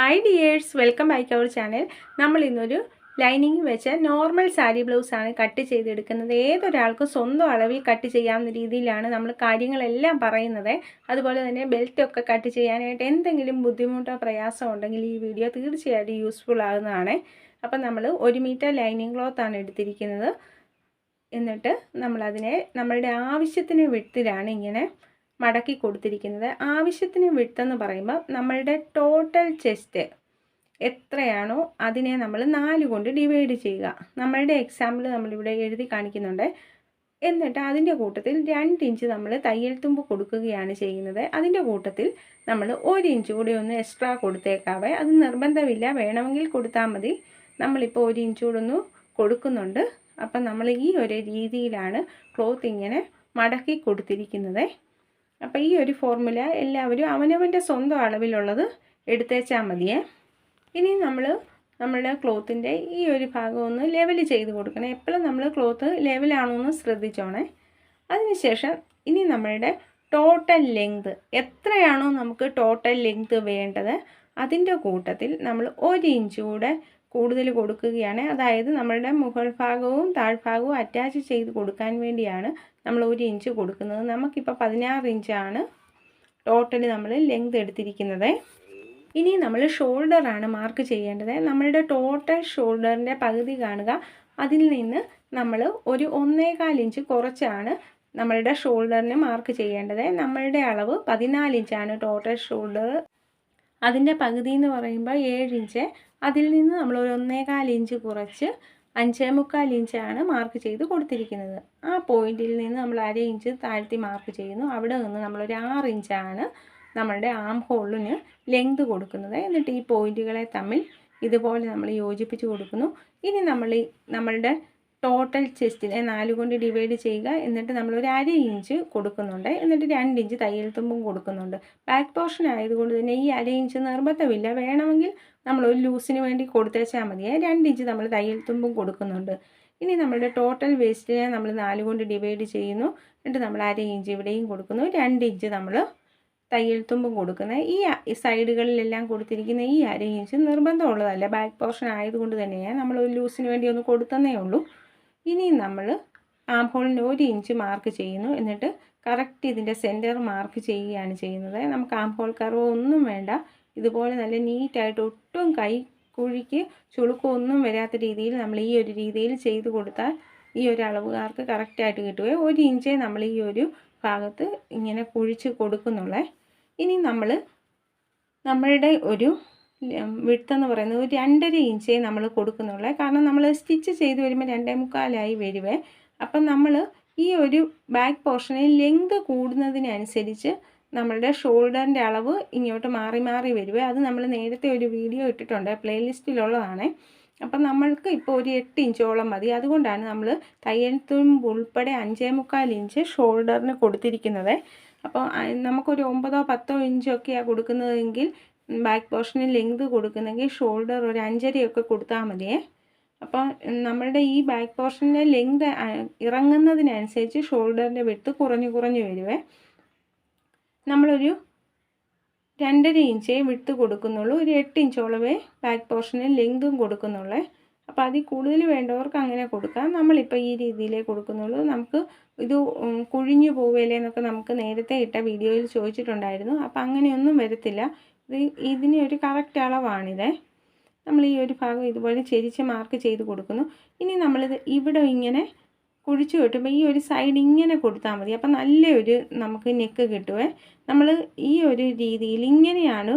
Hi dears welcome back our channel നമ്മൾ ഇന്നൊരു lining വെച്ച നോർമൽ സാരി ബ്ലൗസാണ് കട്ട് ചെയ്തെടുക്കുന്നത്. ഏതൊരാൾക്കും സ്വന്തം അളവിൽ കട്ട് ചെയ്യാവുന്ന രീതിയിലാണ് നമ്മൾ കാര്യങ്ങളെല്ലാം പറയുന്നത്. അതുപോലെ തന്നെ ബെൽറ്റൊക്കെ കട്ട് ചെയ്യാനായിട്ട് എന്തെങ്കിലും ബുദ്ധിമുട്ടോ പ്രയാസമോ ഉണ്ടെങ്കിൽ ഈ വീഡിയോ തീർച്ചയായിട്ടും യൂസ്ഫുൾ ആകുന്നതാണ്. അപ്പം നമ്മൾ ഒരു മീറ്റർ ലൈനിങ് ക്ലോത്താണ് എടുത്തിരിക്കുന്നത്. എന്നിട്ട് നമ്മളതിനെ നമ്മളുടെ ആവശ്യത്തിന് വിട്ടിലാണ് ഇങ്ങനെ മടക്കി കൊടുത്തിരിക്കുന്നത്. ആവശ്യത്തിന് വിട്ടെന്ന് പറയുമ്പോൾ നമ്മളുടെ ടോട്ടൽ ചെസ്റ്റ് എത്രയാണോ അതിനെ നമ്മൾ നാല് കൊണ്ട് ഡിവൈഡ് ചെയ്യുക. നമ്മളുടെ എക്സാമ്പിൾ നമ്മളിവിടെ എഴുതി കാണിക്കുന്നുണ്ട്. എന്നിട്ട് അതിന്റെ കൂട്ടത്തിൽ രണ്ട് ഇഞ്ച് നമ്മൾ തയ്യൽ തുമ്പ് കൊടുക്കുകയാണ് ചെയ്യുന്നത്. അതിന്റെ കൂട്ടത്തിൽ നമ്മൾ ഒരു ഇഞ്ച് കൂടി ഒന്ന് എക്സ്ട്രാ കൊടുത്തേക്കാവേ. അത് നിർബന്ധമില്ല. വേണമെങ്കിൽ കൊടുത്താൽ മതി. നമ്മളിപ്പോൾ ഒരു ഇഞ്ച് കൂടെ ഒന്ന് കൊടുക്കുന്നുണ്ട്. അപ്പം നമ്മൾ ഈ ഒരു രീതിയിലാണ് ക്ലോത്ത് ഇങ്ങനെ മടക്കി കൊടുത്തിരിക്കുന്നത്. അപ്പോൾ ഈ ഒരു ഫോർമുല എല്ലാവരും അവനവന്റെ സ്വന്തം അളവിലുള്ളത് എടുത്തേച്ചാൽ മതിയേ. ഇനി നമ്മൾ നമ്മളുടെ ക്ലോത്തിന്റെ ഈ ഒരു ഭാഗം ഒന്ന് ലെവൽ ചെയ്ത് കൊടുക്കണം. എപ്പോഴും നമ്മൾ ക്ലോത്ത് ലെവലാണോ എന്ന് ശ്രദ്ധിച്ചോണേ. അതിനുശേഷം ഇനി നമ്മളുടെ ടോട്ടൽ ലെങ്ത് എത്രയാണോ നമുക്ക് ടോട്ടൽ ലെങ്ത് വേണ്ടത് അതിന്റെ കൂട്ടത്തിൽ നമ്മൾ ഒരു ഇഞ്ച് കൂടെ കൂടുതൽ കൊടുക്കുകയാണ്. അതായത് നമ്മളുടെ മുകൾ ഭാഗവും താഴ്ഭാഗവും അറ്റാച്ച് ചെയ്ത് കൊടുക്കാൻ വേണ്ടിയാണ് നമ്മൾ ഒരു ഇഞ്ച് കൊടുക്കുന്നത്. നമുക്കിപ്പോൾ പതിനാറ് ഇഞ്ചാണ് ടോട്ടലി നമ്മൾ ലെങ്ത് എടുത്തിരിക്കുന്നത്. ഇനി നമ്മൾ ഷോൾഡറാണ് മാർക്ക് ചെയ്യേണ്ടത്. നമ്മളുടെ ടോട്ടൽ ഷോൾഡറിന്റെ പകുതി കാണുക. അതിൽ നിന്ന് നമ്മൾ ഒരു ഒന്നേകാൽ ഇഞ്ച് കുറച്ചാണ് നമ്മളുടെ ഷോൾഡറിന് മാർക്ക് ചെയ്യേണ്ടത്. നമ്മളുടെ അളവ് പതിനാല് ഇഞ്ചാണ് ടോട്ടൽ ഷോൾഡർ. അതിന്റെ പകുതി എന്ന് പറയുമ്പോൾ ഏഴ് ഇഞ്ച്. അതിൽ നിന്ന് നമ്മൾ ഒരു ഒന്നേകാൽ ഇഞ്ച് കുറച്ച് അഞ്ചേ മുക്കാൽ ഇഞ്ചാണ് മാർക്ക് ചെയ്ത് കൊടുത്തിരിക്കുന്നത്. ആ പോയിന്റിൽ നിന്ന് നമ്മൾ അര ഇഞ്ച് താഴ്ത്തി മാർക്ക് ചെയ്യുന്നു. അവിടെ നിന്ന് നമ്മളൊരു ആറ് ഇഞ്ചാണ് നമ്മളുടെ ആം ഹോളിന് ലെങ്ത് കൊടുക്കുന്നത്. എന്നിട്ട് ഈ പോയിന്റുകളെ തമ്മിൽ ഇതുപോലെ നമ്മൾ യോജിപ്പിച്ച് കൊടുക്കുന്നു. ഇനി നമ്മൾ നമ്മളുടെ ടോട്ടൽ ചെസ്റ്റിനെ നാല് കൊണ്ട് ഡിവൈഡ് ചെയ്യുക. എന്നിട്ട് നമ്മൾ ഒരു അര ഇഞ്ച് കൊടുക്കുന്നുണ്ട്. എന്നിട്ട് രണ്ട് ഇഞ്ച് തയ്യൽ തുമ്പും കൊടുക്കുന്നുണ്ട്. ബാക്ക് പോർഷൻ ആയതുകൊണ്ട് തന്നെ ഈ അര ഇഞ്ച് നിർബന്ധമില്ല. വേണമെങ്കിൽ നമ്മൾ ഒരു ലൂസിന് വേണ്ടി കൊടുത്തേച്ചാൽ മതിയെ രണ്ട് ഇഞ്ച് നമ്മൾ തയ്യൽ തുമ്പും കൊടുക്കുന്നുണ്ട്. ഇനി നമ്മളുടെ ടോട്ടൽ വേസ്റ്റിനെ നമ്മൾ നാല് കൊണ്ട് ഡിവൈഡ് ചെയ്യുന്നു. എന്നിട്ട് നമ്മൾ അര ഇഞ്ച് ഇവിടെയും കൊടുക്കുന്നു. രണ്ട് ഇഞ്ച് നമ്മൾ തയ്യൽ തുമ്പും കൊടുക്കുന്നത് ഈ സൈഡുകളിലെല്ലാം കൊടുത്തിരിക്കുന്ന ഈ അര ഇഞ്ച് നിർബന്ധമുള്ളതല്ല. ബാക്ക് പോർഷൻ ആയതുകൊണ്ട് തന്നെയാണ് നമ്മൾ ഒരു ലൂസിന് വേണ്ടി ഒന്ന് കൊടുത്തന്നേ ഉള്ളൂ. ഇനി നമ്മൾ ആം ഹോളിന് ഒരു ഇഞ്ച് മാർക്ക് ചെയ്യുന്നു. എന്നിട്ട് കറക്റ്റ് ഇതിന്റെ സെന്റർ മാർക്ക് ചെയ്യുകയാണ് ചെയ്യുന്നത്. നമുക്ക് ആം ഹോൾ കർവ് ഒന്നും വേണ്ട. ഇതുപോലെ നല്ല നീറ്റായിട്ട് ഒട്ടും കൈ കുഴിക്ക് ചുളുക്കമൊന്നും വരാത്ത രീതിയിൽ നമ്മൾ ഈ ഒരു രീതിയിൽ ചെയ്ത് കൊടുത്താൽ ഈ ഒരു അളവുകാർക്ക് കറക്റ്റായിട്ട് കിട്ടുകയും ഒരു ഇഞ്ചേ നമ്മൾ ഈ ഒരു ഭാഗത്ത് ഇങ്ങനെ കുഴിച്ച് കൊടുക്കുന്നുള്ളേ. ഇനി നമ്മൾ നമ്മളുടെ ഒരു വിട്ടെന്ന് പറയുന്നത് ഒരു രണ്ടര ഇഞ്ചേ നമ്മൾ കൊടുക്കുന്നുള്ളൂ. കാരണം നമ്മൾ സ്റ്റിച്ച് ചെയ്ത് വരുമ്പോൾ രണ്ടേ മുക്കാലായി വരുവേ. അപ്പം നമ്മൾ ഈ ഒരു ബാക്ക് പോർഷനിൽ ലെങ്ത് കൂടുന്നതിനനുസരിച്ച് നമ്മളുടെ ഷോൾഡറിന്റെ അളവ് ഇങ്ങോട്ട് മാറി മാറി വരുവേ. അത് നമ്മൾ നേരത്തെ ഒരു വീഡിയോ ഇട്ടിട്ടുണ്ട് പ്ലേലിസ്റ്റിലുള്ളതാണ്. അപ്പം നമ്മൾക്ക് ഇപ്പോൾ ഒരു എട്ട് ഇഞ്ചോളം മതി. അതുകൊണ്ടാണ് നമ്മൾ തയ്യൽ ഉൾപ്പെടെ അഞ്ചേ മുക്കാൽ ഇഞ്ച് ഷോൾഡറിന് കൊടുത്തിരിക്കുന്നത്. അപ്പോൾ നമുക്കൊരു ഒമ്പതോ പത്തോ ഇഞ്ചൊക്കെയാണ് കൊടുക്കുന്നതെങ്കിൽ ബാക്ക് പോർഷന് ലെങ്ത് കൊടുക്കുന്നെങ്കിൽ ഷോൾഡർ ഒരു അഞ്ചരയൊക്കെ കൊടുത്താൽ മതിയേ. അപ്പോൾ നമ്മളുടെ ഈ ബാക്ക് പോർഷന്റെ ലെങ്ത് ഇറങ്ങുന്നതിനനുസരിച്ച് ഷോൾഡറിന്റെ വെട്ട് കുറഞ്ഞു കുറഞ്ഞു വരുവേ. നമ്മളൊരു രണ്ടര ഇഞ്ചേ വിട്ട് കൊടുക്കുന്നുള്ളൂ. ഒരു എട്ട് ഇഞ്ചോളമേ ബാക്ക് പോർഷന് ലെങ്തും കൊടുക്കുന്നുള്ളേ. അപ്പോൾ അതിൽ കൂടുതൽ വേണ്ടവർക്ക് അങ്ങനെ കൊടുക്കാം. നമ്മളിപ്പോൾ ഈ രീതിയിലേ കൊടുക്കുന്നുള്ളൂ. നമുക്ക് ഇത് കുഴിഞ്ഞു പോവില്ലേ എന്നൊക്കെ നമുക്ക് നേരത്തെ ഇട്ട വീഡിയോയിൽ ചോദിച്ചിട്ടുണ്ടായിരുന്നു. അപ്പോൾ അങ്ങനെയൊന്നും വരത്തില്ല. ഇതിന് ഒരു കറക്റ്റ് അളവാണിത്. നമ്മൾ ഈ ഒരു ഭാഗം ഇതുപോലെ ചെരിച്ച് മാർക്ക് ചെയ്ത് കൊടുക്കുന്നു. ഇനി നമ്മളിത് ഇവിടെ ഇങ്ങനെ കുഴിച്ചു കിട്ടുമ്പോൾ ഈ ഒരു സൈഡ് ഇങ്ങനെ കൊടുത്താൽ മതി. അപ്പം നല്ലൊരു നമുക്ക് നെക്ക് കിട്ടുമേ നമ്മൾ ഈ ഒരു രീതിയിൽ ഇങ്ങനെയാണ്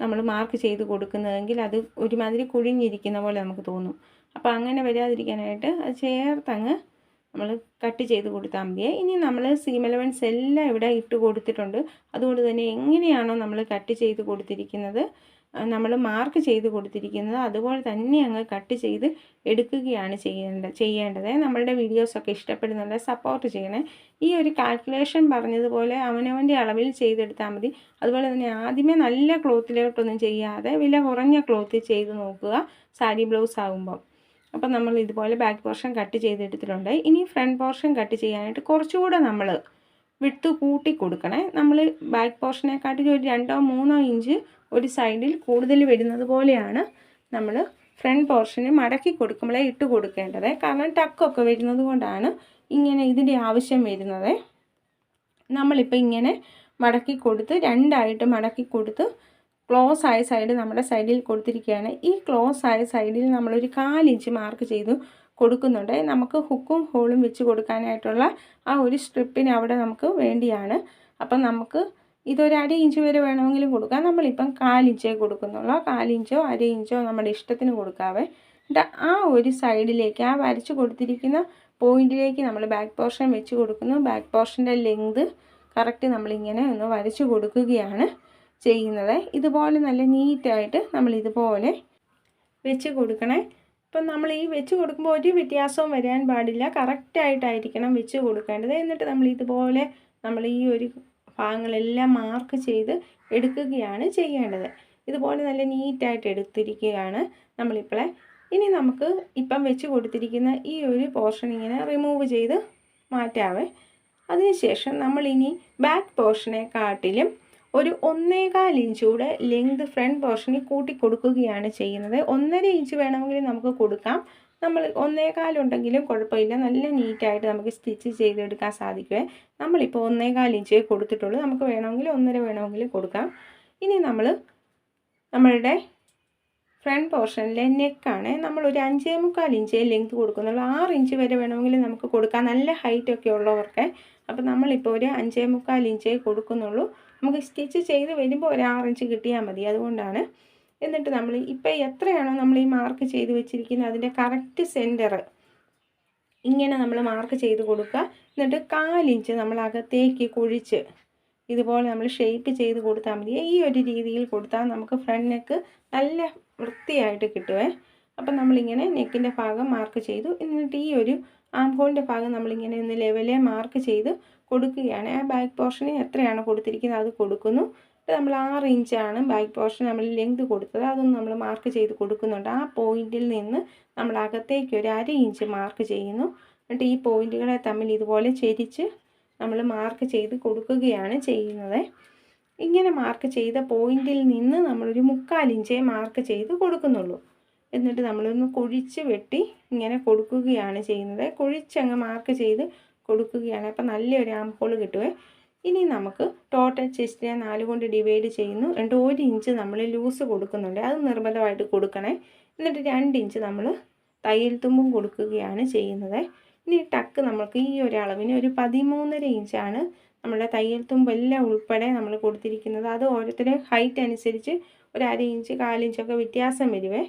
നമ്മൾ മാർക്ക് ചെയ്ത് കൊടുക്കുന്നതെങ്കിൽ അത് ഒരുമാതിരി കുഴിഞ്ഞിരിക്കുന്ന പോലെ നമുക്ക് തോന്നും. അപ്പോൾ അങ്ങനെ വരാതിരിക്കാനായിട്ട് അത് ചേർത്തങ്ങ് നമ്മൾ കട്ട് ചെയ്ത് കൊടുത്താൽ മതിയെ ഇനി നമ്മൾ സീം എലവൻസ് എല്ലാം ഇവിടെ ഇട്ട് കൊടുത്തിട്ടുണ്ട്. അതുകൊണ്ട് തന്നെ എങ്ങനെയാണോ നമ്മൾ കട്ട് ചെയ്ത് കൊടുത്തിരിക്കുന്നത് നമ്മൾ മാർക്ക് ചെയ്ത് കൊടുത്തിരിക്കുന്നത് അതുപോലെ തന്നെ അങ്ങ് കട്ട് ചെയ്ത് എടുക്കുകയാണ് ചെയ്യേണ്ടത്. ചെയ്യേണ്ടത് നമ്മളുടെ വീഡിയോസൊക്കെ ഇഷ്ടപ്പെടുന്നുണ്ട് സപ്പോർട്ട് ചെയ്യണേ. ഈ ഒരു കാൽക്കുലേഷൻ പറഞ്ഞതുപോലെ അവനവന്റെ അളവിൽ ചെയ്തെടുത്താൽ മതി. അതുപോലെ തന്നെ ആദ്യമേ നല്ല ക്ലോത്തിലോട്ടൊന്നും ചെയ്യാതെ വില കുറഞ്ഞ ക്ലോത്ത് ചെയ്ത് നോക്കുക. സാരി ബ്ലൗസ് ആകുമ്പോൾ അപ്പം നമ്മൾ ഇതുപോലെ ബാക്ക് പോർഷൻ കട്ട് ചെയ്തെടുത്തിട്ടുണ്ട്. ഇനി ഫ്രണ്ട് പോർഷൻ കട്ട് ചെയ്യാനായിട്ട് കുറച്ചുകൂടെ നമ്മൾ വിട്ട് കൂട്ടി കൊടുക്കണേ. നമ്മൾ ബാക്ക് പോർഷനെക്കാട്ടിൽ ഒരു രണ്ടോ മൂന്നോ ഇഞ്ച് ഒരു സൈഡിൽ കൂടുതൽ വരുന്നത് പോലെയാണ് നമ്മൾ ഫ്രണ്ട് പോർഷന് മടക്കി കൊടുക്കുമ്പോഴേ ഇട്ട് കൊടുക്കേണ്ടത്. കാരണം ടക്കൊക്കെ വരുന്നത് കൊണ്ടാണ് ഇങ്ങനെ ഇതിന്റെ ആവശ്യം വരുന്നത്. നമ്മളിപ്പോൾ ഇങ്ങനെ മടക്കി കൊടുത്ത് രണ്ടായിട്ട് മടക്കി കൊടുത്ത് ക്ലോസ് ആയ സൈഡ് നമ്മുടെ സൈഡിൽ കൊടുത്തിരിക്കുകയാണ്. ഈ ക്ലോസ് ആയ സൈഡിൽ നമ്മളൊരു കാലിഞ്ച് മാർക്ക് ചെയ്തു കൊടുക്കുന്നുണ്ട്. നമുക്ക് ഹുക്കും ഹോളും വെച്ച് കൊടുക്കാനായിട്ടുള്ള ആ ഒരു സ്ട്രിപ്പിന് അവിടെ നമുക്ക് വേണ്ടിയാണ്. അപ്പം നമുക്ക് ഇതൊരു അര ഇഞ്ച് വരെ വേണമെങ്കിലും കൊടുക്കാം. നമ്മളിപ്പം കാലിഞ്ചേ കൊടുക്കുന്നുള്ളൂ. കാലിഞ്ചോ അര ഇഞ്ചോ നമ്മുടെ ഇഷ്ടത്തിന് കൊടുക്കാവേ. എന്നിട്ട് ആ ഒരു സൈഡിലേക്ക് ആ വരച്ച് കൊടുത്തിരിക്കുന്ന പോയിന്റിലേക്ക് നമ്മൾ ബാക്ക് പോർഷൻ വെച്ച് കൊടുക്കുന്നു. ബാക്ക് പോർഷന്റെ ലെങ്ത് കറക്റ്റ് നമ്മളിങ്ങനെ ഒന്ന് വരച്ച് കൊടുക്കുകയാണ്. ചെയ്യുന്നത്. ഇതുപോലെ നല്ല നീറ്റായിട്ട് നമ്മൾ ഇതുപോലെ വെച്ച് കൊടുക്കണേ. ഇപ്പം നമ്മൾ ഈ വെച്ച് കൊടുക്കുമ്പോൾ ഒരു വ്യത്യാസവും വരാൻ പാടില്ല. കറക്റ്റായിട്ടായിരിക്കണം വെച്ച് കൊടുക്കേണ്ടത്. എന്നിട്ട് നമ്മൾ ഇതുപോലെ നമ്മൾ ഈ ഒരു ഭാഗങ്ങളെല്ലാം മാർക്ക് ചെയ്ത് എടുക്കുകയാണ് ചെയ്യേണ്ടത്. ഇതുപോലെ നല്ല നീറ്റായിട്ട് എടുത്തിരിക്കുകയാണ് നമ്മളിപ്പോളെ. ഇനി നമുക്ക് ഇപ്പം വെച്ച് കൊടുത്തിരിക്കുന്ന ഈ ഒരു പോർഷൻ ഇങ്ങനെ റിമൂവ് ചെയ്ത് മാറ്റാവേ. അതിനുശേഷം നമ്മളിനി ബാക്ക് പോർഷനെ കാട്ടിലും ഒരു ഒന്നേകാൽ ഇഞ്ചൂടെ ലെങ്ത് ഫ്രണ്ട് പോർഷനിൽ കൂട്ടി കൊടുക്കുകയാണ് ചെയ്യുന്നത്. ഒന്നര ഇഞ്ച് വേണമെങ്കിൽ നമുക്ക് കൊടുക്കാം. നമ്മൾ ഒന്നേകാലുണ്ടെങ്കിലും കുഴപ്പമില്ല. നല്ല നീറ്റായിട്ട് നമുക്ക് സ്റ്റിച്ച് ചെയ്തെടുക്കാൻ സാധിക്കുമേ നമ്മളിപ്പോൾ ഒന്നേകാൽ ഇഞ്ചേ കൊടുത്തിട്ടുള്ളൂ. നമുക്ക് വേണമെങ്കിൽ ഒന്നര വേണമെങ്കിൽ കൊടുക്കാം. ഇനി നമ്മൾ നമ്മളുടെ ഫ്രണ്ട് പോർഷനിലെ നെക്കാണ് നമ്മൾ ഒരു അഞ്ചേ മുക്കാൽ ഇഞ്ചേ ലെങ്ത് കൊടുക്കുന്നുള്ളൂ. ആറ് ഇഞ്ച് വരെ വേണമെങ്കിൽ നമുക്ക് കൊടുക്കാം. നല്ല ഹൈറ്റൊക്കെ ഉള്ളവർക്ക്. അപ്പോൾ നമ്മളിപ്പോൾ ഒരു അഞ്ചേ മുക്കാൽ ഇഞ്ചേ കൊടുക്കുന്നുള്ളൂ. നമുക്ക് സ്റ്റിച്ച് ചെയ്ത് വരുമ്പോൾ ഒരു ആറിഞ്ച് കിട്ടിയാൽ മതി. അതുകൊണ്ടാണ് എന്നിട്ട് നമ്മൾ ഇപ്പോൾ എത്രയാണോ നമ്മൾ ഈ മാർക്ക് ചെയ്ത് വെച്ചിരിക്കുന്നത് അതിന്റെ കറക്റ്റ് സെന്റർ ഇങ്ങനെ നമ്മൾ മാർക്ക് ചെയ്ത് കൊടുക്കുക. എന്നിട്ട് കാലിഞ്ച് നമ്മൾ അകത്തേക്ക് കുഴിച്ച് ഇതുപോലെ നമ്മൾ ഷേപ്പ് ചെയ്ത് കൊടുത്താൽ മതി. ഈ ഒരു രീതിയിൽ കൊടുത്താൽ നമുക്ക് ഫ്രണ്ട് നെക്ക് നല്ല വൃത്തിയായിട്ട് കിട്ടുമേ അപ്പം നമ്മളിങ്ങനെ നെക്കിന്റെ ഭാഗം മാർക്ക് ചെയ്തു. എന്നിട്ട് ഈ ഒരു ആം ഹോളിന്റെ ഭാഗം നമ്മളിങ്ങനെ ഒന്ന് ലെവലേ മാർക്ക് ചെയ്ത്. കൊടുക്കുകയാണ്. ആ ബാക്ക് പോർഷന് എത്രയാണ് കൊടുത്തിരിക്കുന്നത് അത് കൊടുക്കുന്നു. നമ്മൾ ആറ് ഇഞ്ചാണ് ബാക്ക് പോർഷൻ നമ്മൾ ലെങ്ത് കൊടുത്തത്. അതൊന്ന് നമ്മൾ മാർക്ക് ചെയ്ത് കൊടുക്കുന്നുണ്ട്. ആ പോയിന്റിൽ നിന്ന് നമ്മൾ അകത്തേക്ക് ഒരു അര ഇഞ്ച് മാർക്ക് ചെയ്യുന്നു. എന്നിട്ട് ഈ പോയിന്റുകളെ തമ്മിൽ ഇതുപോലെ ചെരിച്ച് നമ്മൾ മാർക്ക് ചെയ്ത് കൊടുക്കുകയാണ് ചെയ്യുന്നത്. ഇങ്ങനെ മാർക്ക് ചെയ്ത പോയിന്റിൽ നിന്ന് നമ്മളൊരു മുക്കാൽ ഇഞ്ചേ മാർക്ക് ചെയ്ത് കൊടുക്കുന്നുള്ളൂ. എന്നിട്ട് നമ്മളൊന്ന് കുഴിച്ച് വെട്ടി ഇങ്ങനെ കൊടുക്കുകയാണ് ചെയ്യുന്നത്. കുഴിച്ചങ്ങ് മാർക്ക് ചെയ്ത് കൊടുക്കുകയാണ്. അപ്പം നല്ലൊരു ആം ഹോൾ കിട്ടുമേ ഇനി നമുക്ക് ടോട്ടൽ ചെസ്റ്റിനെ നാല് കൊണ്ട് ഡിവൈഡ് ചെയ്യുന്നു. എന്നിട്ട് ഒരു ഇഞ്ച് നമ്മൾ ലൂസ് കൊടുക്കുന്നുണ്ട്. അത് നിർബന്ധമായിട്ട് കൊടുക്കണേ. എന്നിട്ട് രണ്ട് ഇഞ്ച് നമ്മൾ തയ്യൽ തുമ്പും കൊടുക്കുകയാണ് ചെയ്യുന്നത്. ഇനി ടക്ക് നമുക്ക് ഈ ഒരു അളവിന് ഒരു പതിമൂന്നര ഇഞ്ചാണ് നമ്മുടെ തയ്യൽ തുമ്പെല്ലാം ഉൾപ്പെടെ നമ്മൾ കൊടുത്തിരിക്കുന്നത്. അത് ഓരോരുത്തരുടെ ഹൈറ്റ് അനുസരിച്ച് ഒരു അര ഇഞ്ച് കാലിഞ്ചൊക്കെ വ്യത്യാസം വരുവേ.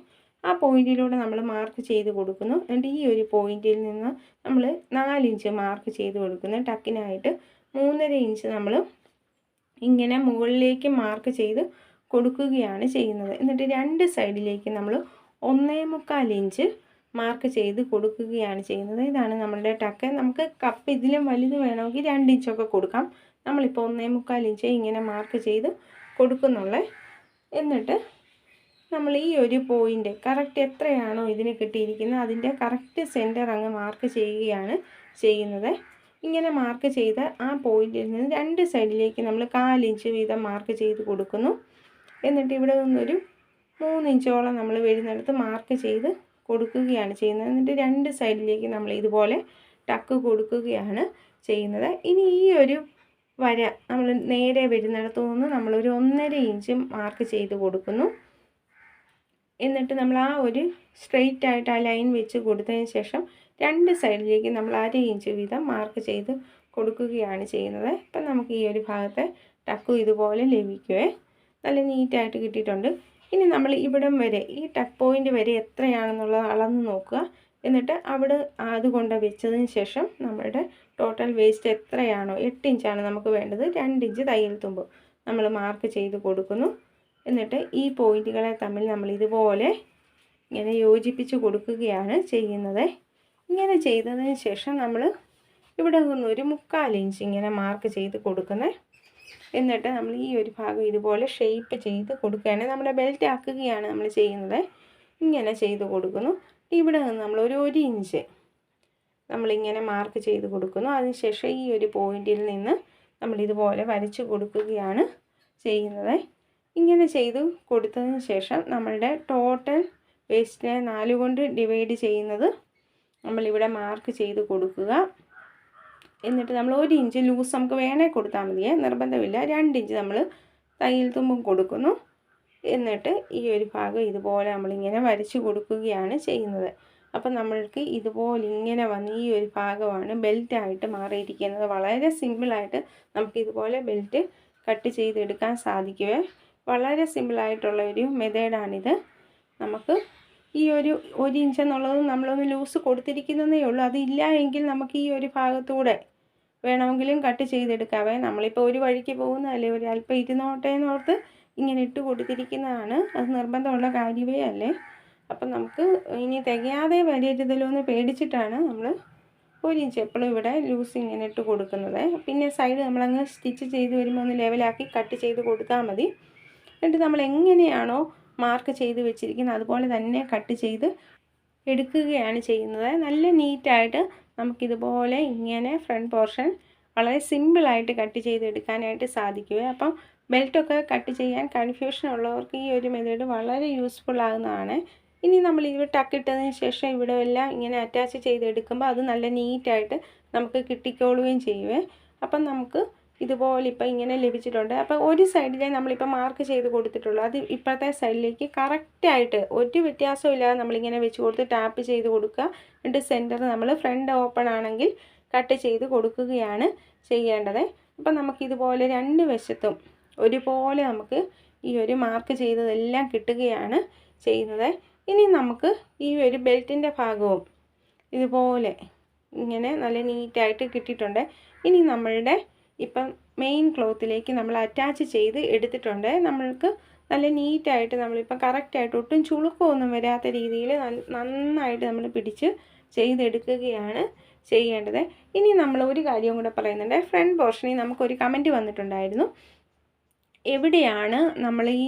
ആ പോയിന്റിലൂടെ നമ്മൾ മാർക്ക് ചെയ്ത് കൊടുക്കുന്നു. എന്നിട്ട് ഈ ഒരു പോയിന്റിൽ നിന്ന് നമ്മൾ നാലിഞ്ച് മാർക്ക് ചെയ്ത് കൊടുക്കുന്നു. ടക്കിനായിട്ട് മൂന്നര ഇഞ്ച് നമ്മൾ ഇങ്ങനെ മുകളിലേക്ക് മാർക്ക് ചെയ്ത് കൊടുക്കുകയാണ് ചെയ്യുന്നത്. എന്നിട്ട് രണ്ട് സൈഡിലേക്ക് നമ്മൾ ഒന്നേ മുക്കാൽ ഇഞ്ച് മാർക്ക് ചെയ്ത് കൊടുക്കുകയാണ് ചെയ്യുന്നത്. ഇതാണ് നമ്മളുടെ ടക്ക് നമുക്ക് കപ്പ് ഇതിലും വലുത് വേണമെങ്കിൽ രണ്ട് ഇഞ്ചൊക്കെ കൊടുക്കാം. നമ്മളിപ്പോൾ ഒന്നേ മുക്കാൽ ഇഞ്ച് ഇങ്ങനെ മാർക്ക് ചെയ്ത് കൊടുക്കുന്നുള്ളേ. എന്നിട്ട് നമ്മൾ ഈ ഒരു പോയിന്റ് കറക്റ്റ് എത്രയാണോ ഇതിന് കിട്ടിയിരിക്കുന്നത് അതിന്റെ കറക്റ്റ് സെന്റർ അങ്ങ് മാർക്ക് ചെയ്യുകയാണ് ചെയ്യുന്നത്. ഇങ്ങനെ മാർക്ക് ചെയ്ത് ആ പോയിന്റിൽ നിന്ന് രണ്ട് സൈഡിലേക്ക് നമ്മൾ കാലിഞ്ച് വീതം മാർക്ക് ചെയ്ത് കൊടുക്കുന്നു. എന്നിട്ട് ഇവിടെ നിന്നൊരു മൂന്നിഞ്ചോളം നമ്മൾ വരുന്നിടത്ത് മാർക്ക് ചെയ്ത് കൊടുക്കുകയാണ് ചെയ്യുന്നത്. എന്നിട്ട് രണ്ട് സൈഡിലേക്ക് നമ്മൾ ഇതുപോലെ ടക്ക് കൊടുക്കുകയാണ് ചെയ്യുന്നത്. ഇനി ഈ ഒരു വര നമ്മൾ നേരെ വരുന്നിടത്തു നിന്ന് നമ്മളൊരു ഒന്നര ഇഞ്ചും മാർക്ക് ചെയ്ത് കൊടുക്കുന്നു. എന്നിട്ട് നമ്മൾ ആ ഒരു സ്ട്രെയിറ്റ് ആയിട്ട് ആ ലൈൻ വെച്ച് കൊടുത്തതിന് ശേഷം രണ്ട് സൈഡിലേക്ക് നമ്മൾ അര ഇഞ്ച് വീതം മാർക്ക് ചെയ്ത് കൊടുക്കുകയാണ് ചെയ്യുന്നത്. ഇപ്പം നമുക്ക് ഈ ഒരു ഭാഗത്തെ ടക്കു ഇതുപോലെ ലഭിക്കുമേ നല്ല നീറ്റായിട്ട് കിട്ടിയിട്ടുണ്ട്. ഇനി നമ്മൾ ഇവിടം വരെ ഈ ടക്ക് പോയിന്റ് വരെ എത്രയാണെന്നുള്ളത് അളന്ന് നോക്കുക. എന്നിട്ട് അവിടെ അതുകൊണ്ട് വെച്ചതിന് ശേഷം നമ്മുടെ ടോട്ടൽ വേസ്റ്റ് എത്രയാണോ? എട്ട് ഇഞ്ചാണ് നമുക്ക് വേണ്ടത്. രണ്ട് ഇഞ്ച് തയ്യൽ തുമ്പ് നമ്മൾ മാർക്ക് ചെയ്ത് കൊടുക്കുന്നു. എന്നിട്ട് ഈ പോയിന്റുകളെ തമ്മിൽ നമ്മൾ ഇതുപോലെ ഇങ്ങനെ യോജിപ്പിച്ച് കൊടുക്കുകയാണ് ചെയ്യുന്നത്. ഇങ്ങനെ ചെയ്തതിന് ശേഷം നമ്മൾ ഇവിടെ നിന്ന് ഒരു മുക്കാൽ ഇഞ്ച് ഇങ്ങനെ മാർക്ക് ചെയ്ത് കൊടുക്കുന്നത്. എന്നിട്ട് നമ്മൾ ഈ ഒരു ഭാഗം ഇതുപോലെ ഷേപ്പ് ചെയ്ത് കൊടുക്കുകയാണ്. നമ്മുടെ ബെൽറ്റ് ആക്കുകയാണ് നമ്മൾ ചെയ്യുന്നത്. ഇങ്ങനെ ചെയ്ത് കൊടുക്കുന്നു. ഇവിടെ നിന്ന് നമ്മൾ ഒരു ഒരു ഇഞ്ച് നമ്മളിങ്ങനെ മാർക്ക് ചെയ്ത് കൊടുക്കുന്നു. അതിനുശേഷം ഈ ഒരു പോയിന്റിൽ നിന്ന് നമ്മളിതുപോലെ വരച്ച് കൊടുക്കുകയാണ് ചെയ്യുന്നത്. ഇങ്ങനെ ചെയ്ത് കൊടുത്തതിന് ശേഷം നമ്മളുടെ ടോട്ടൽ വേസ്റ്റിനെ നാല് കൊണ്ട് ഡിവൈഡ് ചെയ്യുന്നത് നമ്മളിവിടെ മാർക്ക് ചെയ്ത് കൊടുക്കുക. എന്നിട്ട് നമ്മൾ ഒരു ഇഞ്ച് ലൂസ് നമുക്ക് വേണേൽ കൊടുത്താൽ മതിയേ. നിർബന്ധമില്ല. രണ്ട് ഇഞ്ച് നമ്മൾ തയ്യൽ തുമ്പും കൊടുക്കുന്നു. എന്നിട്ട് ഈ ഒരു ഭാഗം ഇതുപോലെ നമ്മളിങ്ങനെ വരച്ച് കൊടുക്കുകയാണ് ചെയ്യുന്നത്. അപ്പം നമ്മൾക്ക് ഇതുപോലെ ഇങ്ങനെ വന്ന് ഈ ഒരു ഭാഗമാണ് ബെൽറ്റായിട്ട് മാറിയിരിക്കുന്നത്. വളരെ സിമ്പിളായിട്ട് നമുക്ക് ഇതുപോലെ ബെൽറ്റ് കട്ട് ചെയ്തെടുക്കാൻ സാധിക്കുമേ വളരെ സിമ്പിളായിട്ടുള്ള ഒരു മെത്തേഡാണിത് നമുക്ക് ഈ ഒരു ഒരു ഇഞ്ച് എന്നുള്ളത് നമ്മളൊന്ന് ലൂസ് കൊടുത്തിരിക്കുന്നതേ ഉള്ളൂ. അതില്ല എങ്കിൽ നമുക്ക് ഈ ഒരു ഭാഗത്തൂടെ വേണമെങ്കിലും കട്ട് ചെയ്തെടുക്കാവേ. നമ്മളിപ്പോൾ ഒരു വഴിക്ക് പോകുന്നതല്ലേ ഒരു അല്പം ഇരുന്നോട്ടെ എന്നോർത്ത് ഇങ്ങനെ ഇട്ട് കൊടുത്തിരിക്കുന്നതാണ്. അത് നിർബന്ധമുള്ള കാര്യമേ അല്ലേ. അപ്പം നമുക്ക് ഇനി തികയാതെ വരരുതല്ലോ എന്ന് പേടിച്ചിട്ടാണ് നമ്മൾ ഒരു ഇഞ്ച് എപ്പോഴും ഇവിടെ ലൂസ് ഇങ്ങനെ ഇട്ട് കൊടുക്കുന്നത്. പിന്നെ സൈഡ് നമ്മളങ്ങ് സ്റ്റിച്ച് ചെയ്ത് വരുമ്പോൾ ഒന്ന് ലെവലാക്കി കട്ട് ചെയ്ത് കൊടുത്താൽ മതി. എന്നിട്ട് നമ്മൾ എങ്ങനെയാണോ മാർക്ക് ചെയ്ത് വെച്ചിരിക്കുന്നത് അതുപോലെ തന്നെ കട്ട് ചെയ്ത് എടുക്കുകയാണ് ചെയ്യുന്നത്. നല്ല നീറ്റായിട്ട് നമുക്കിതുപോലെ ഇങ്ങനെ ഫ്രണ്ട് പോർഷൻ വളരെ സിമ്പിളായിട്ട് കട്ട് ചെയ്ത് എടുക്കാനായിട്ട് സാധിക്കുക അപ്പം ബെൽറ്റൊക്കെ കട്ട് ചെയ്യാൻ കൺഫ്യൂഷൻ ഉള്ളവർക്ക് ഈ ഒരു മെത്തേഡ് വളരെ യൂസ്ഫുൾ ആകുന്നതാണ്. ഇനി നമ്മൾ ഇത് ടക്കിട്ടതിന് ശേഷം ഇവിടെ എല്ലാം ഇങ്ങനെ അറ്റാച്ച് ചെയ്തെടുക്കുമ്പോൾ അത് നല്ല നീറ്റായിട്ട് നമുക്ക് കിട്ടിക്കോളുകയും ചെയ്യുവേ. അപ്പം നമുക്ക് ഇതുപോലെ ഇപ്പം ഇങ്ങനെ ലഭിച്ചിട്ടുണ്ട്. അപ്പോൾ ഒരു സൈഡിലേ നമ്മളിപ്പോൾ മാർക്ക് ചെയ്ത് കൊടുത്തിട്ടുള്ളൂ. അത് ഇപ്പോഴത്തെ സൈഡിലേക്ക് കറക്റ്റായിട്ട് ഒരു വ്യത്യാസവും ഇല്ലാതെ നമ്മളിങ്ങനെ വെച്ച് കൊടുത്ത് ടാപ്പ് ചെയ്ത് കൊടുക്കുക. എന്നിട്ട് സെന്റർ നമ്മൾ ഫ്രണ്ട് ഓപ്പൺ ആണെങ്കിൽ കട്ട് ചെയ്ത് കൊടുക്കുകയാണ് ചെയ്യേണ്ടത്. അപ്പം നമുക്കിതുപോലെ രണ്ട് വശത്തും ഒരുപോലെ നമുക്ക് ഈ ഒരു മാർക്ക് ചെയ്തതെല്ലാം കിട്ടുകയാണ് ചെയ്യുന്നത്. ഇനി നമുക്ക് ഈ ഒരു ബെൽറ്റിന്റെ ഭാഗവും ഇതുപോലെ ഇങ്ങനെ നല്ല നീറ്റായിട്ട് കിട്ടിയിട്ടുണ്ട്. ഇനി നമ്മളുടെ ഇപ്പം മെയിൻ ക്ലോത്തിലേക്ക് നമ്മൾ അറ്റാച്ച് ചെയ്ത് എടുത്തിട്ടുണ്ട്. നമ്മൾക്ക് നല്ല നീറ്റായിട്ട് നമ്മളിപ്പം കറക്റ്റായിട്ട് ഒട്ടും ചുളുക്കമൊന്നും വരാത്ത രീതിയിൽ നന്നായിട്ട് നമ്മൾ പിടിച്ച് ചെയ്തെടുക്കുകയാണ് ചെയ്യേണ്ടത്. ഇനി നമ്മൾ ഒരു കാര്യം കൂടെ പറയുന്നുണ്ട്. ഫ്രണ്ട് പോർഷനിൽ നമുക്കൊരു കമന്റ് വന്നിട്ടുണ്ടായിരുന്നു. എവിടെയാണ് നമ്മൾ ഈ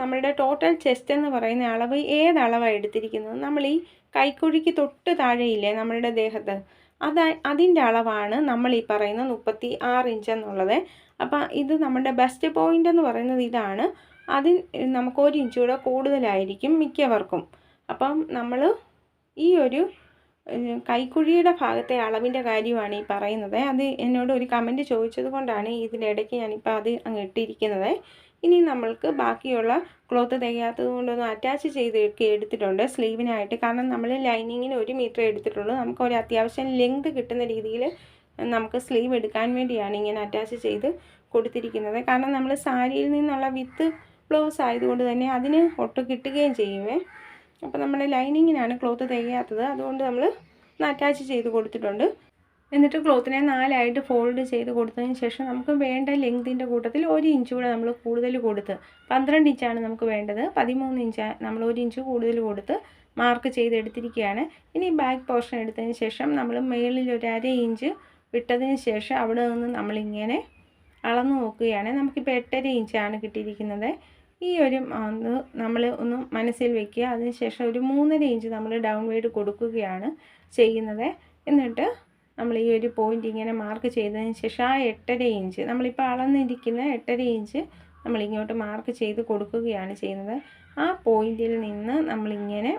നമ്മളുടെ ടോട്ടൽ ചെസ്റ്റ് എന്ന് പറയുന്ന അളവ് ഏതളവാണ് എടുത്തിരിക്കുന്നത്? നമ്മൾ ഈ കൈക്കുഴിക്ക് തൊട്ട് താഴെയില്ലേ നമ്മളുടെ ദേഹത്ത്? അത് അതിന്റെ അളവാണ് നമ്മൾ ഈ പറയുന്ന മുപ്പത്തി ആറ് ഇഞ്ച് എന്നുള്ളത്. അപ്പം ഇത് നമ്മുടെ ബെസ്റ്റ് പോയിന്റ് എന്ന് പറയുന്നത് ഇതാണ്. അതിന് നമുക്ക് ഒരു ഇഞ്ച് കൂടെ കൂടുതലായിരിക്കും മിക്കവർക്കും. അപ്പം നമ്മൾ ഈ ഒരു കൈക്കുഴിയുടെ ഭാഗത്തെ അളവിന്റെ കാര്യമാണ് ഈ പറയുന്നത്. അത് എന്നോട് ഒരു കമന്റ് ചോദിച്ചത് കൊണ്ടാണ് ഇതിനിടയ്ക്ക് ഞാനിപ്പോൾ അത് അങ്ങ് ഇട്ടിരിക്കുന്നത്. ഇനി നമ്മൾക്ക് ബാക്കിയുള്ള ക്ലോത്ത് തികയാത്തത് കൊണ്ടൊന്ന് അറ്റാച്ച് ചെയ്ത് എടുത്തിട്ടുണ്ട് സ്ലീവിനായിട്ട്. കാരണം നമ്മൾ ലൈനിങ്ങിന് ഒരു മീറ്റർ എടുത്തിട്ടുള്ളൂ. നമുക്ക് ഒരു അത്യാവശ്യം ലെങ്ത് കിട്ടുന്ന രീതിയിൽ നമുക്ക് സ്ലീവ് എടുക്കാൻ വേണ്ടിയാണ് ഇങ്ങനെ അറ്റാച്ച് ചെയ്ത് കൊടുത്തിരിക്കുന്നത്. കാരണം നമ്മൾ സാരിയിൽ നിന്നുള്ള വിത്ത് ബ്ലൗസ് ആയതുകൊണ്ട് തന്നെ അതിന് ഒട്ട് കിട്ടുകയും ചെയ്യുമേ. അപ്പോൾ നമ്മുടെ ലൈനിങ്ങിനാണ് ക്ലോത്ത് തികയാത്തത് അതുകൊണ്ട് നമ്മൾ അറ്റാച്ച് ചെയ്ത് കൊടുത്തിട്ടുണ്ട്. എന്നിട്ട് ക്ലോത്തിനെ നാലായിട്ട് ഫോൾഡ് ചെയ്ത് കൊടുത്തതിന് ശേഷം നമുക്ക് വേണ്ട ലെങ്തിന്റെ കൂട്ടത്തിൽ ഒരു ഇഞ്ച് കൂടെ നമ്മൾ കൂടുതൽ കൊടുത്ത് പന്ത്രണ്ട് ഇഞ്ചാണ് നമുക്ക് വേണ്ടത്. പതിമൂന്ന് ഇഞ്ച് നമ്മൾ ഒരു ഇഞ്ച് കൂടുതൽ കൊടുത്ത് മാർക്ക് ചെയ്തെടുത്തിരിക്കുകയാണ്. ഇനി ബാക്ക് പോർഷൻ എടുത്തതിന് ശേഷം നമ്മൾ മുകളിൽ ഒരു അര ഇഞ്ച് വിട്ടതിന് ശേഷം അവിടെ നിന്ന് നമ്മളിങ്ങനെ അളന്നു നോക്കുകയാണ്. നമുക്കിപ്പോൾ എട്ടര ഇഞ്ചാണ് കിട്ടിയിരിക്കുന്നത്. ഈ ഒരു നമ്മൾ ഒന്ന് മനസ്സിൽ വെക്കുക. അതിനുശേഷം ഒരു മൂന്നര ഇഞ്ച് നമ്മൾ ഡൗൺ വേഡ് കൊടുക്കുകയാണ് ചെയ്യുന്നത്. എന്നിട്ട് നമ്മൾ ഈ ഒരു പോയിന്റ് ഇങ്ങനെ മാർക്ക് ചെയ്തതിന് ശേഷം ആ എട്ടര ഇഞ്ച് നമ്മളിപ്പോൾ അളന്നിരിക്കുന്ന എട്ടര ഇഞ്ച് നമ്മളിങ്ങോട്ട് മാർക്ക് ചെയ്ത് കൊടുക്കുകയാണ് ചെയ്യുന്നത്. ആ പോയിന്റിൽ നിന്ന് നമ്മളിങ്ങനെ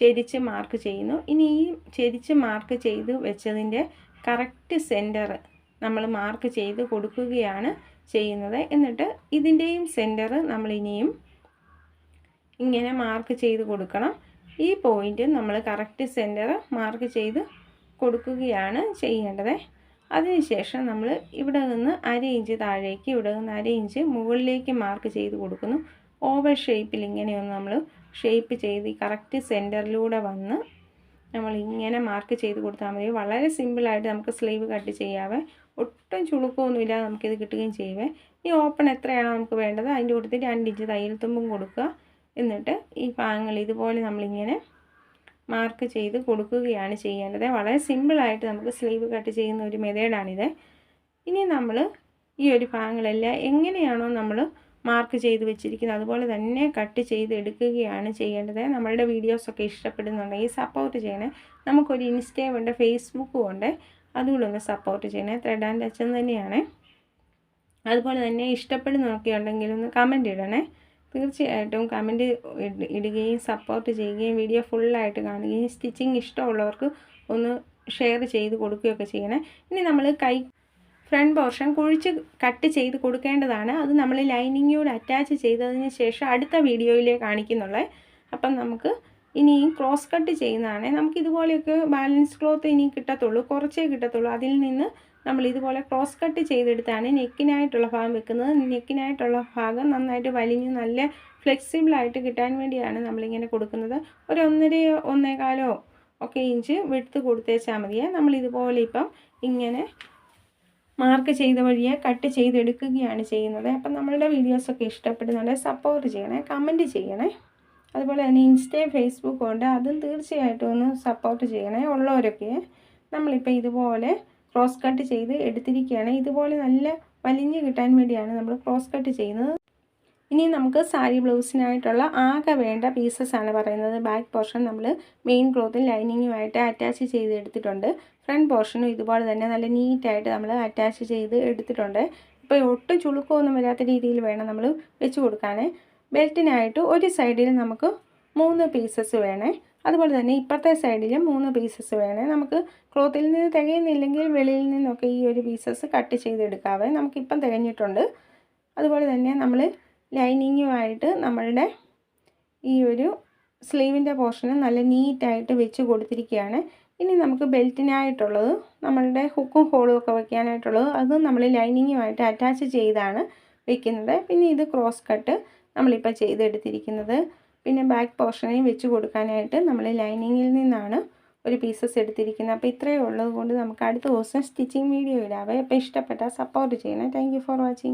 ചെരിച്ച് മാർക്ക് ചെയ്യുന്നു. ഇനി ഈ ചെരിച്ച് മാർക്ക് ചെയ്ത് വെച്ചതിന്റെ കറക്റ്റ് സെന്റർ നമ്മൾ മാർക്ക് ചെയ്ത് കൊടുക്കുകയാണ് ചെയ്യുന്നത്. എന്നിട്ട് ഇതിന്റെയും സെന്റർ നമ്മളിനിയും ഇങ്ങനെ മാർക്ക് ചെയ്ത് കൊടുക്കണം. ഈ പോയിന്റ് നമ്മൾ കറക്റ്റ് സെന്റർ മാർക്ക് ചെയ്ത് കൊടുക്കുകയാണ് ചെയ്യേണ്ടത്. അതിനുശേഷം നമ്മൾ ഇവിടെ നിന്ന് അര ഇഞ്ച് താഴേക്ക് ഇവിടെ നിന്ന് അര ഇഞ്ച് മുകളിലേക്ക് മാർക്ക് ചെയ്ത് കൊടുക്കുന്നു. ഓവർ ഷേപ്പിൽ ഇങ്ങനെയൊന്ന് നമ്മൾ ഷേപ്പ് ചെയ്ത് കറക്റ്റ് സെന്ററിലൂടെ വന്ന് നമ്മൾ ഇങ്ങനെ മാർക്ക് ചെയ്ത് കൊടുത്താൽ മതി. വളരെ സിമ്പിളായിട്ട് നമുക്ക് സ്ലീവ് കട്ട് ചെയ്യാവേ. ഒട്ടും ചുളുക്കമൊന്നുമില്ലാതെ നമുക്കിത് കിട്ടുകയും ചെയ്യുവേ. ഈ ഓപ്പൺ എത്രയാണോ നമുക്ക് വേണ്ടത്? അതിന്റെ കൂട്ടത്തിൽ രണ്ട് ഇഞ്ച് തയ്യൽ തുമ്പും കൊടുക്കുക. എന്നിട്ട് ഈ ഭാഗങ്ങൾ ഇതുപോലെ നമ്മളിങ്ങനെ മാർക്ക് ചെയ്ത് കൊടുക്കുകയാണ് ചെയ്യേണ്ടത്. വളരെ സിമ്പിളായിട്ട് നമുക്ക് സ്ലീവ് കട്ട് ചെയ്യുന്ന ഒരു മെത്തേഡാണിത് ഇനി നമ്മൾ ഈ ഒരു ഭാഗങ്ങളെല്ലാം എങ്ങനെയാണോ നമ്മൾ മാർക്ക് ചെയ്ത് വെച്ചിരിക്കുന്നത് അതുപോലെ തന്നെ കട്ട് ചെയ്ത് എടുക്കുകയാണ് ചെയ്യേണ്ടത്. നമ്മളുടെ വീഡിയോസൊക്കെ ഇഷ്ടപ്പെടുന്നുണ്ടെങ്കിൽ സപ്പോർട്ട് ചെയ്യണേ. നമുക്കൊരു ഇൻസ്റ്റയും ഉണ്ട് ഫേസ്ബുക്കും ഉണ്ട്. അതുകൂടെ ഒന്ന് സപ്പോർട്ട് ചെയ്യണേ. ത്രെഡ് ആൻഡ് ടച്ച് തന്നെയാണ്. അതുപോലെ തന്നെ ഇഷ്ടപ്പെടുന്നൊക്കെ ഉണ്ടെങ്കിൽ ഒന്ന് കമന്റ് ഇടണേ. തീർച്ചയായിട്ടും കമന്റ് ഇടുകയും സപ്പോർട്ട് ചെയ്യുകയും വീഡിയോ ഫുള്ളായിട്ട് കാണുകയും സ്റ്റിച്ചിങ് ഇഷ്ടമുള്ളവർക്ക് ഒന്ന് ഷെയർ ചെയ്ത് കൊടുക്കുകയൊക്കെ ചെയ്യണേ. ഇനി നമ്മൾ കൈ ഫ്രണ്ട് പോർഷൻ കുഴിച്ച് കട്ട് ചെയ്ത് കൊടുക്കേണ്ടതാണ്. അത് നമ്മൾ ലൈനിങ്ങോട് അറ്റാച്ച് ചെയ്തതിന് ശേഷം അടുത്ത വീഡിയോയിലേ കാണിക്കുന്നുള്ളേ. അപ്പം നമുക്ക് ഇനിയും ക്രോസ് കട്ട് ചെയ്യുന്നതാണ്. നമുക്ക് ഇതുപോലെയൊക്കെ ബാലൻസ് ക്ലോത്ത് ഇനി കിട്ടത്തുള്ളൂ. കുറച്ചേ കിട്ടത്തുള്ളൂ. അതിൽ നിന്ന് നമ്മൾ ഇതുപോലെ ക്രോസ് കട്ട് ചെയ്തെടുത്താണ് നെക്കിനായിട്ടുള്ള ഭാഗം വെക്കുന്നത്. നെക്കിനായിട്ടുള്ള ഭാഗം നന്നായിട്ട് വലിഞ്ഞ് നല്ല ഫ്ലെക്സിബിളായിട്ട് കിട്ടാൻ വേണ്ടിയാണ് നമ്മളിങ്ങനെ കൊടുക്കുന്നത്. ഒരു ഒന്നരയോ ഒന്നേകാലോ ഒക്കെ ഇഞ്ച് വിടുത്ത് കൊടുത്തേച്ചാൽ മതിയേ. നമ്മൾ ഇതുപോലെ ഇപ്പം ഇങ്ങനെ മാർക്ക് ചെയ്ത വഴിയെ കട്ട് ചെയ്തെടുക്കുകയാണ് ചെയ്യുന്നത്. അപ്പം നമ്മളുടെ വീഡിയോസൊക്കെ നല്ല സപ്പോർട്ട് ചെയ്യണേ കമന്റ് ചെയ്യണേ. അതുപോലെ തന്നെ ഇൻസ്റ്റയും ഫേസ്ബുക്കും ഉണ്ട്. അതും തീർച്ചയായിട്ടും ഒന്ന് സപ്പോർട്ട് ചെയ്യണേ ഉള്ളവരൊക്കെ നമ്മളിപ്പോൾ ഇതുപോലെ ക്രോസ് കട്ട് ചെയ്ത് എടുത്തിരിക്കുകയാണ്. ഇതുപോലെ നല്ല വലിഞ്ഞ് കിട്ടാൻ വേണ്ടിയാണ് നമ്മൾ ക്രോസ് കട്ട് ചെയ്യുന്നത്. ഇനി നമുക്ക് സാരി ബ്ലൗസിനായിട്ടുള്ള ആകെ വേണ്ട പീസസ് ആണ് പറയുന്നത്. ബാക്ക് പോർഷൻ നമ്മൾ മെയിൻ ക്ലോത്തും ലൈനിങ്ങുമായിട്ട് അറ്റാച്ച് ചെയ്ത് എടുത്തിട്ടുണ്ട്. ഫ്രണ്ട് പോർഷനും ഇതുപോലെ തന്നെ നല്ല നീറ്റായിട്ട് നമ്മൾ അറ്റാച്ച് ചെയ്ത് എടുത്തിട്ടുണ്ട്. ഇപ്പോൾ ഒട്ടും ചുളുക്കമൊന്നും വരാത്ത രീതിയിൽ വേണം നമ്മൾ വെച്ച് കൊടുക്കാനേ. ബെൽറ്റിനായിട്ട് ഒരു സൈഡിൽ നമുക്ക് മൂന്ന് പീസസ് വേണേ. അതുപോലെ തന്നെ ഇപ്പുറത്തെ സൈഡിലും മൂന്ന് പീസസ് വേണേ. നമുക്ക് ക്ലോത്തിൽ നിന്ന് തികയുന്നില്ലെങ്കിൽ വെളിയിൽ നിന്നൊക്കെ ഈ ഒരു പീസസ് കട്ട് ചെയ്തെടുക്കാവേ. നമുക്കിപ്പം തികഞ്ഞിട്ടുണ്ട്. അതുപോലെ തന്നെ നമ്മൾ ലൈനിങ്ങുമായിട്ട് നമ്മളുടെ ഈ ഒരു സ്ലീവിന്റെ പോർഷന് നല്ല നീറ്റായിട്ട് വെച്ച് കൊടുത്തിരിക്കുകയാണ്. ഇനി നമുക്ക് ബെൽറ്റിനായിട്ടുള്ളത് നമ്മളുടെ ഹുക്കും ഹോളും ഒക്കെ വെക്കാനായിട്ടുള്ളത്. അതും നമ്മൾ ലൈനിങ്ങുമായിട്ട് അറ്റാച്ച് ചെയ്താണ് വെക്കുന്നത്. പിന്നെ ഇത് ക്രോസ് കട്ട് നമ്മളിപ്പോൾ ചെയ്തെടുത്തിരിക്കുന്നത്. പിന്നെ ബാക്ക് പോർഷനെയും വെച്ച് കൊടുക്കാനായിട്ട് നമ്മൾ ലൈനിങ്ങിൽ നിന്നാണ് ഒരു പീസസ് എടുത്തിരിക്കുന്നത്. അപ്പോൾ ഇത്രയേ ഉള്ളത് കൊണ്ട് നമുക്ക് അടുത്ത ദിവസം സ്റ്റിച്ചിങ് വീഡിയോ ഇടാവേ. അപ്പോൾ ഇഷ്ടപ്പെട്ടാൽ സപ്പോർട്ട് ചെയ്യണം. Thank for watching